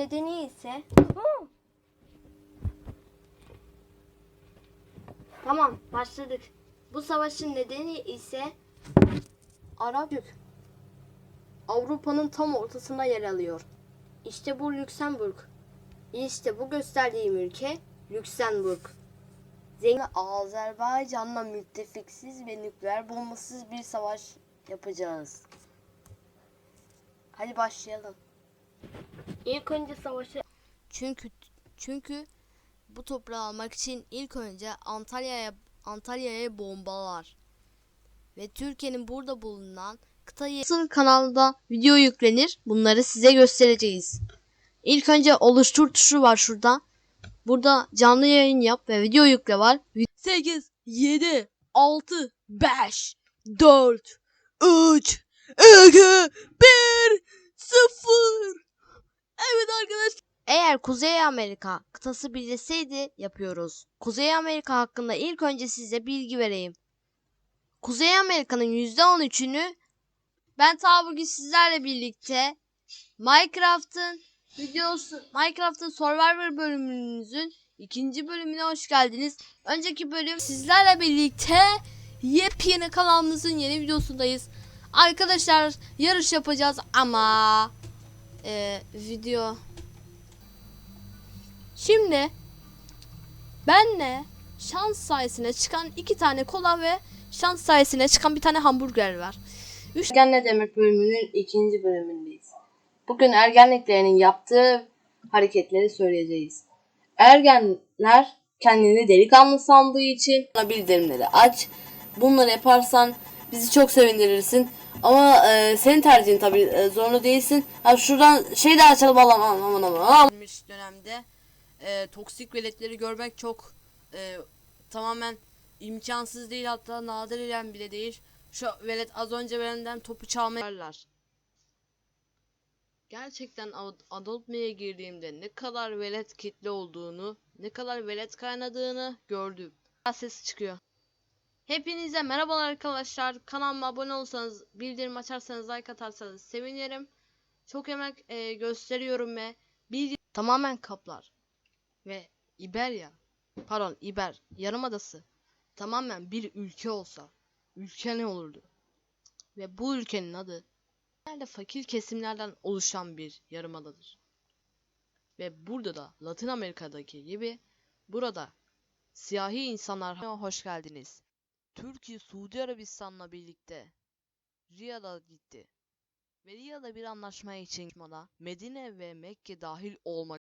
nedeni ise Tamam başladık. Bu savaşın nedeni ise Arap yük. Avrupa'nın tam ortasında yer alıyor. İşte bu Lüksemburg. İşte bu gösterdiğim ülke Lüksemburg. Zengin Azerbaycan'la müttefiksiz ve nükleer bombasız bir savaş yapacağız. Hadi başlayalım. İlk önce savaşı çünkü çünkü bu toprağı almak için ilk önce Antalya'ya Antalya'ya bombalar ve Türkiye'nin burada bulunan kıtayı Sır kanalında video yüklenir. Bunları size göstereceğiz. İlk önce oluştur tuşu var şurada. Burada canlı yayın yap ve video yükle var. 8 7 6 5 4 3 2 Kuzey Amerika kıtası birleşseydi yapıyoruz. Kuzey Amerika hakkında ilk önce size bilgi vereyim. Kuzey Amerika'nın %13'ünü ben ta bugün sizlerle birlikte Minecraft'ın videosu Minecraft'ın Survivor bölümümüzün ikinci bölümüne hoş geldiniz. Önceki bölüm sizlerle birlikte yepyeni kanalımızın yeni videosundayız. Arkadaşlar yarış yapacağız ama e, video Şimdi benle şans sayesinde çıkan iki tane kola ve şans sayesinde çıkan bir tane hamburger var. Üç... Ergen ne demek bölümünün ikinci bölümündeyiz. Bugün ergenliklerinin yaptığı hareketleri söyleyeceğiz. Ergenler kendini delikanlı sandığı için bildirimleri aç. Bunları yaparsan bizi çok sevindirirsin. Ama e, senin tercihin tabii e, zorunda değilsin. Ha, şuradan şey de açalım aman aman aman aman. dönemde e, toksik veletleri görmek çok e, tamamen imkansız değil hatta nadiren bile değil. Şu velet az önce benden topu çalmayarlar. Gerçekten ad- Adult Me'ye girdiğimde ne kadar velet kitle olduğunu, ne kadar velet kaynadığını gördüm. Ses çıkıyor. Hepinize merhabalar arkadaşlar. Kanalıma abone olsanız, bildirim açarsanız, like atarsanız sevinirim. Çok emek e, gösteriyorum ve bilgi tamamen kaplar. Ve İberya, pardon İber, Yarımadası tamamen bir ülke olsa, ülke ne olurdu? Ve bu ülkenin adı genelde fakir kesimlerden oluşan bir yarımadadır. Ve burada da Latin Amerika'daki gibi burada siyahi insanlar hoş geldiniz. Türkiye Suudi Arabistan'la birlikte Riyad'a gitti. Ve Riyad'a bir anlaşma için Medine ve Mekke dahil olmak